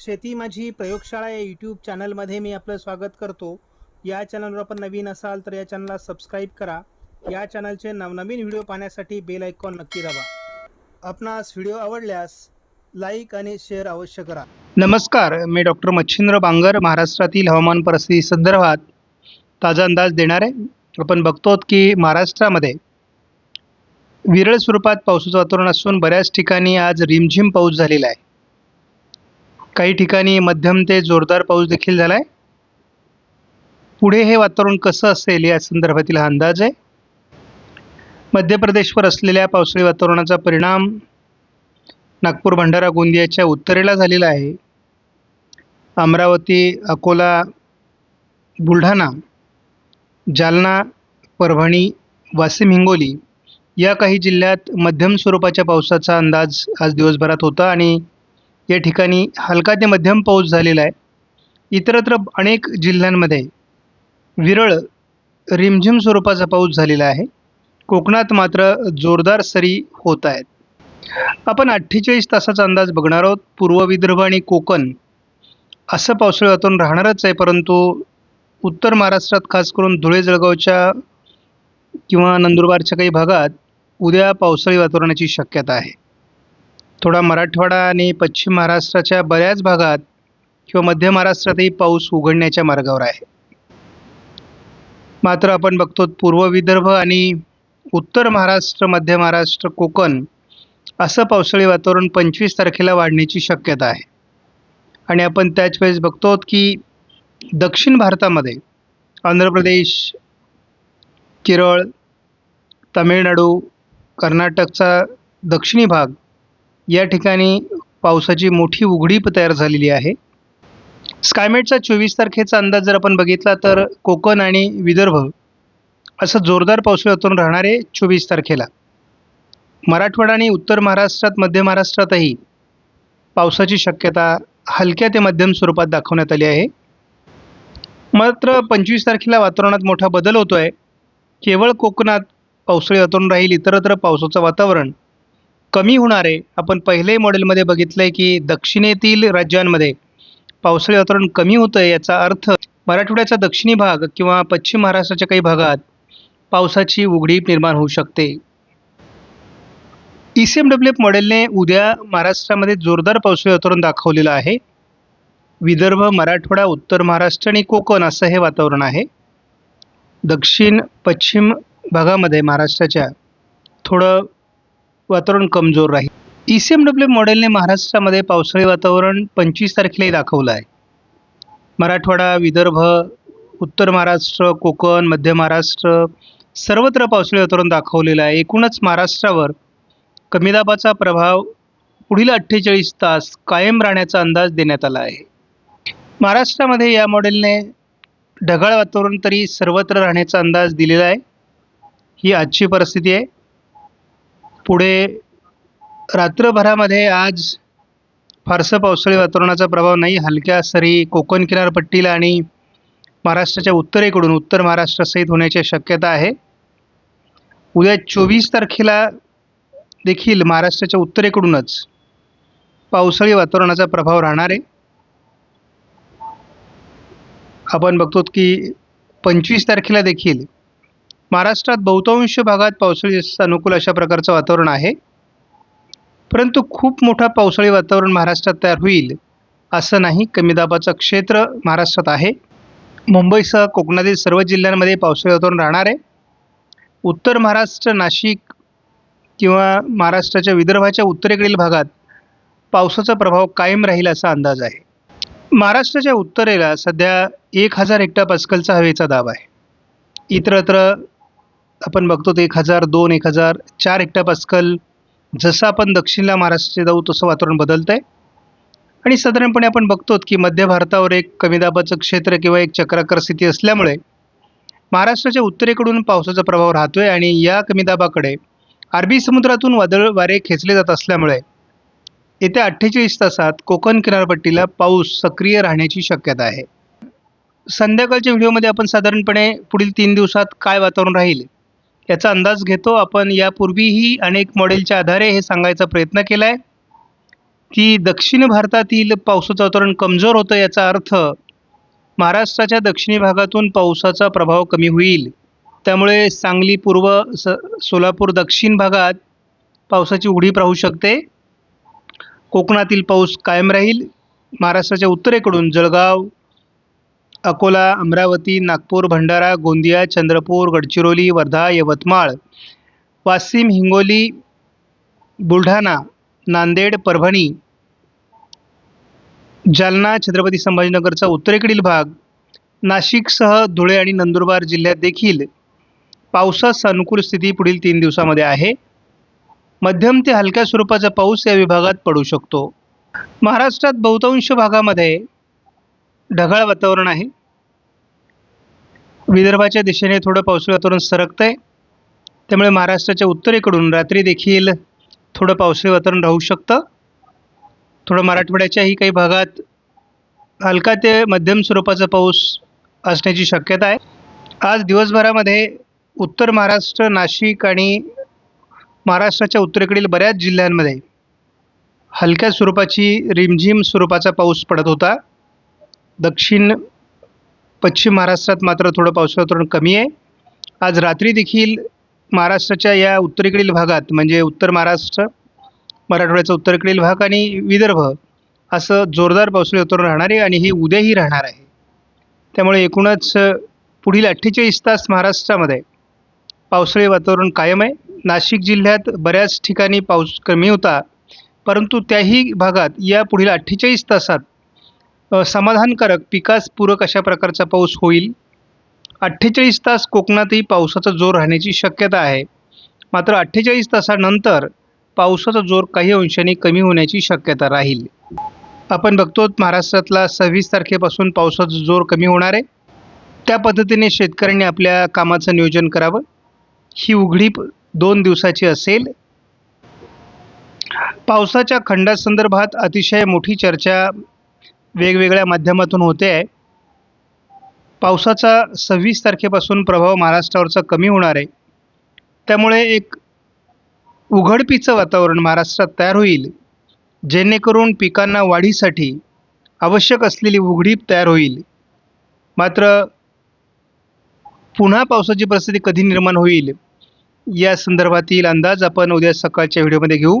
शेती माझी प्रयोगशाळा या यूट्यूब चॅनलमध्ये मी आपलं स्वागत करतो. या चॅनलवर आपण नवीन असाल तर या चॅनलला सबस्क्राईब करा. या चॅनलचे नवनवीन व्हिडिओ पाहण्यासाठी बेल आयकॉन नक्की दाबा. आपणास व्हिडिओ आवडल्यास लाईक आणि शेअर अवश्य करा. नमस्कार मी डॉक्टर मच्छिंद्र बांगर महाराष्ट्रातील हवामान परिस्थिती संदर्भात ताजा अंदाज देणार. आहे आपण बघतो की महाराष्ट्रामध्ये विरळ स्वरूपात पावसाचं वातावरण असून बऱ्याच ठिकाणी आज रिमझिम पाऊस झालेला आहे. काही ठिकाणी मध्यम ते जोरदार पाऊस देखील झाला आहे पुढे हे वातावरण कसं असेल या संदर्भातील हा अंदाज आहे. मध्य प्रदेशवर असलेल्या पावसाळी वातावरणाचा परिणाम नागपूर भंडारा गोंदियाच्या उत्तरेला झालेला आहे. अमरावती अकोला बुलढाणा जालना परभणी वाशिम हिंगोली या काही जिल्ह्यात मध्यम स्वरूपाच्या पावसाचा अंदाज आज दिवसभरात होता आणि या ठिकाणी हलका ते मध्यम पाऊस झालेला आहे. इतरत्र अनेक जिल्ह्यांमध्ये विरळ रिमझिम स्वरूपाचा पाऊस झालेला आहे. कोकणात मात्र जोरदार सरी होत आहेत. आपण अठ्ठेचाळीस तासाचा अंदाज बघणार आहोत. पूर्व विदर्भ आणि कोकण असं पावसाळी वातावरण राहणारच आहे परंतु उत्तर महाराष्ट्रात खास करून धुळे जळगावच्या किंवा नंदुरबारच्या काही भागात उद्या पावसाळी वातावरणाची शक्यता आहे. थोडा मराठवाडा आणि पश्चिम महाराष्ट्राच्या बऱ्याच भागात किंवा मध्य महाराष्ट्रातही पाऊस उघडण्याच्या मार्गावर आहे. मात्र आपण बघतो पूर्व विदर्भ आणि उत्तर महाराष्ट्र मध्य महाराष्ट्र कोकण असं पावसाळी वातावरण पंचवीस तारखेला वाढण्याची शक्यता आहे. आणि आपण त्याच वेळेस बघतो की दक्षिण भारतामध्ये आंध्र प्रदेश केरळ तामिळनाडू कर्नाटकचा दक्षिणी भाग या ठिकाणी पावसाची मोठी उघडीप तयार झालेली आहे. स्कायमेटचा चोवीस तारखेचा अंदाज जर आपण बघितला तर कोकण आणि विदर्भ असं जोरदार पावसाळी राहणार आहे चोवीस तारखेला. मराठवाडा आणि उत्तर महाराष्ट्रात मध्य महाराष्ट्रातही पावसाची शक्यता हलक्या ते मध्यम स्वरूपात दाखवण्यात आली आहे. मात्र पंचवीस तारखेला वातावरणात मोठा बदल होतो आहे केवळ कोकणात पावसाळी वातावरण राहील इतरत्र पावसाचं वातावरण कमी होणार आहे. आपण पहिले मॉडेलमध्ये बघितलं आहे की दक्षिणेतील राज्यांमध्ये पावसाळी वातावरण कमी होतं आहे याचा अर्थ मराठवाड्याचा दक्षिणी भाग किंवा पश्चिम महाराष्ट्राच्या काही भागात पावसाची उघडीप निर्माण होऊ शकते. E C M W F मॉडेलने उद्या महाराष्ट्रामध्ये जोरदार पावसाळी वातावरण दाखवलेलं आहे. विदर्भ मराठवाडा उत्तर महाराष्ट्र आणि कोकण असं हे वातावरण आहे. दक्षिण पश्चिम भागामध्ये महाराष्ट्राच्या थोडं वातावरण कमजोर राहील. ई सी एम डब्ल्यू मॉडेलने महाराष्ट्रामध्ये पावसाळी वातावरण पंचवीस तारखेलाही दाखवलं आहे. मराठवाडा विदर्भ उत्तर महाराष्ट्र कोकण मध्य महाराष्ट्र सर्वत्र पावसाळी वातावरण दाखवलेलं आहे. एकूणच महाराष्ट्रावर कमी दाबाचा प्रभाव पुढील अठ्ठेचाळीस तास कायम राहण्याचा अंदाज देण्यात आला आहे. महाराष्ट्रामध्ये या मॉडेलने ढगाळ वातावरण तरी सर्वत्र राहण्याचा अंदाज दिलेला आहे. ही आजची परिस्थिती आहे. पुढे रात्रभरामध्ये आज फारसं पावसाळी वातावरणाचा प्रभाव नाही. हलक्या सरी कोकण किनारपट्टीला आणि महाराष्ट्राच्या उत्तरेकडून उत्तर महाराष्ट्रासहित होण्याची शक्यता आहे. उद्या चोवीस तारखेला देखील महाराष्ट्राच्या उत्तरेकडूनच पावसाळी वातावरणाचा प्रभाव राहणार आहे. आपण बघतो की पंचवीस तारखेला देखील महाराष्ट्रात बहुतांश भागात पावसाळी अनुकूल अशा प्रकारचं वातावरण आहे. परंतु खूप मोठा पावसाळी वातावरण महाराष्ट्रात तयार होईल असं नाही. कमी दाबाचं क्षेत्र महाराष्ट्रात आहे. मुंबईसह कोकणातील सर्व जिल्ह्यांमध्ये पावसाळी वातावरण राहणार आहे. उत्तर महाराष्ट्र नाशिक किंवा महाराष्ट्राच्या विदर्भाच्या उत्तरेकडील भागात पावसाचा प्रभाव कायम राहील असा अंदाज आहे. महाराष्ट्राच्या उत्तरेला सध्या एक हजार हेक्टर पास्कलचा हवेचा दाब आहे. इतरत्र आपण बघतो ते एक हजार दोन एक हजार चार हेक्टर जसं आपण दक्षिणला महाराष्ट्राचे जाऊ तसं वातावरण बदलतं आहे आणि साधारणपणे आपण बघतो की मध्य भारतावर एक कमी दाबाचं क्षेत्र किंवा एक चक्राकार स्थिती असल्यामुळे महाराष्ट्राच्या उत्तरेकडून पावसाचा प्रभाव राहतो आहे आणि या कमी दाबाकडे अरबी समुद्रातून वादळ वारे खेचले जात असल्यामुळे येत्या अठ्ठेचाळीस तासात कोकण किनारपट्टीला पाऊस सक्रिय राहण्याची शक्यता आहे. संध्याकाळच्या व्हिडिओमध्ये आपण साधारणपणे पुढील तीन दिवसात काय वातावरण राहील याचा अंदाज घेतो. आपण यापूर्वीही अनेक मॉडेलच्या आधारे हे सांगायचा प्रयत्न केला आहे की दक्षिण भारतातील पावसाचं वातावरण कमजोर होतं याचा अर्थ महाराष्ट्राच्या दक्षिणी भागातून पावसाचा प्रभाव कमी होईल. त्यामुळे सांगली पूर्व स सोलापूर दक्षिण भागात पावसाची उघडीप राहू शकते. कोकणातील पाऊस कायम राहील. महाराष्ट्राच्या उत्तरेकडून जळगाव अकोला अमरावती नागपूर भंडारा गोंदिया चंद्रपूर गडचिरोली वर्धा यवतमाळ वाशिम हिंगोली बुलढाणा नांदेड परभणी जालना छत्रपती संभाजीनगरचा उत्तरेकडील भाग नाशिकसह धुळे आणि नंदुरबार जिल्ह्यात देखील पावसास अनुकूल स्थिती पुढील तीन दिवसामध्ये आहे. मध्यम ते हलक्या स्वरूपाचा पाऊस या विभागात पडू शकतो. महाराष्ट्रात बहुतांश भागामध्ये ढगाळ वातावरण आहे. विदर्भाच्या दिशेने थोडं पावसाळी वातावरण सरकतं आहे त्यामुळे महाराष्ट्राच्या उत्तरेकडून रात्री देखील थोडं पावसाळी वातावरण राहू शकतं. थोडं मराठवाड्याच्याही काही भागात हलका ते मध्यम स्वरूपाचा पाऊस असण्याची शक्यता आहे. आज दिवसभरामध्ये उत्तर महाराष्ट्र नाशिक आणि महाराष्ट्राच्या उत्तरेकडील बऱ्याच जिल्ह्यांमध्ये हलक्या स्वरूपाची रिमझिम स्वरूपाचा पाऊस पडत होता. दक्षिण पश्चिम महाराष्ट्रात मात्र थोडं पावसाचं वातावरण कमी आहे. आज रात्री देखील महाराष्ट्राच्या या उत्तरेकडील भागात म्हणजे उत्तर महाराष्ट्र मराठवाड्याचा उत्तरेकडील भाग आणि विदर्भ असं जोरदार पावसाळी वातावरण राहणार आहे आणि हे उद्याही राहणार आहे. त्यामुळे एकूणच पुढील अठ्ठेचाळीस तास महाराष्ट्रामध्ये पावसाळी वातावरण कायम आहे. नाशिक जिल्ह्यात बऱ्याच ठिकाणी पाऊस कमी होता परंतु त्याही भागात या पुढील अठ्ठेचाळीस तासात समाधानकारक पिकास पूरक अशा प्रकारचा पाऊस होईल. अठ्ठेचाळीस तास कोकणातही पावसाचा जोर राहण्याची शक्यता आहे. मात्र अठ्ठेचाळीस तासानंतर पावसाचा जोर काही अंशाने कमी होण्याची शक्यता राहील. आपण बघतो महाराष्ट्रातला सव्वीस तारखेपासून पावसाचा जोर कमी होणार आहे. त्या पद्धतीने शेतकऱ्यांनी आपल्या कामाचं नियोजन करावं. ही उघडीप दोन दिवसाची असेल. पावसाच्या खंडासंदर्भात अतिशय मोठी चर्चा वेगवेगळ्या माध्यमातून होते. आहे पावसाचा सव्वीस तारखेपासून प्रभाव महाराष्ट्रावरचा कमी होणार आहे. त्यामुळे एक उघडपीचं वातावरण महाराष्ट्रात तयार होईल. जेणेकरून पिकांना वाढीसाठी आवश्यक असलेली उघडीप तयार होईल. मात्र पुन्हा पावसाची परिस्थिती कधी निर्माण होईल या संदर्भातील अंदाज आपण उद्या सकाळच्या व्हिडिओमध्ये घेऊ.